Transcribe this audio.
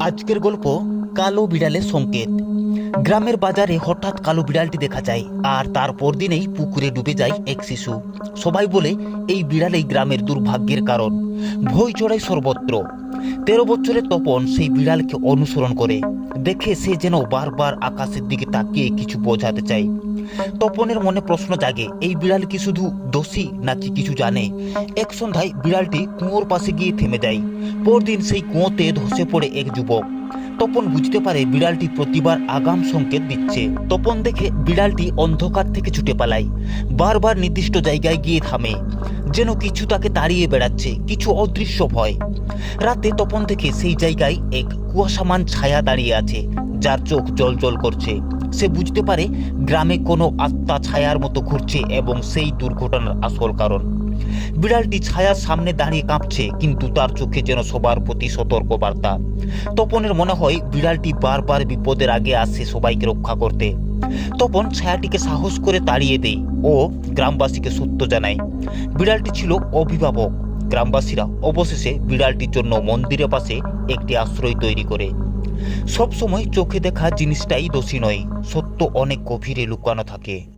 আজকের গল্প কালো বিড়ালের সংকেত। গ্রামের বাজারে হঠাৎ কালো বিড়ালটি দেখা যায়, আর তারপর দিনেই পুকুরে ডুবে যায় এক শিশু। সবাই বলে, এই বিড়ালেই গ্রামের দুর্ভাগ্যের কারণ। ভয় চড়ায় সর্বত্র। তেরো বছরের তপন সেই বিড়ালকে অনুসরণ করে। দেখে সে যেন বারবার আকাশের দিকে তাকিয়ে কিছু বোঝাতে চায়। তপনের মনে প্রশ্ন জাগে, এই বিড়াল কি শুধু দোষী নাকি কিছু জানে? এক সন্ধ্যায় বিড়ালটি কুঁয়োর পাশে গিয়ে থেমে যায়। পরদিন সেই কুঁয়োতে ধসে পড়ে এক যুবক। তপন বুঝতে পারে বিড়ালটি প্রতিবার আগাম সংকেত দিচ্ছে। তপন দেখে বিড়ালটি অন্ধকার থেকে ছুটে পালায়। বারবার নির্দিষ্ট জায়গায় গিয়ে থামে। যেন কিছু তাকে তাড়িয়ে বেড়াচ্ছে, কিছু অদৃশ্য ভয়। রাতে তপন থেকে সেই জায়গায় এক কুয়াশামান ছায়া দাঁড়িয়ে আছে, যার চোখ জল জল করছে। সে বুঝতে পারে গ্রামে কোনো আত্মা ছায়ার মতো ঘুরছে এবং সেই দুর্ঘটনার আসল কারণ। বিড়ালটি ছায়ার সামনে দাঁড়িয়ে কাঁপছে, কিন্তু তার চোখে যেন সবার প্রতি সতর্ক বার্তা তপনের মনে হয় বিড়ালটি বারবার বিপদের আগে আসছে সবাইকে রক্ষা করতে। তপন ছায়াটিকে সাহস করে তাড়িয়ে দেয় ও গ্রামবাসীকে সত্য জানায়। বিড়ালটি ছিল অভিভাবক। গ্রামবাসীরা অবশেষে বিড়ালটির জন্য মন্দিরের পাশে একটি আশ্রয় তৈরি করে। সবসময় চোখে দেখা জিনিসটাই দোষী নয়, সত্য অনেক গভীরে লুকানো থাকে।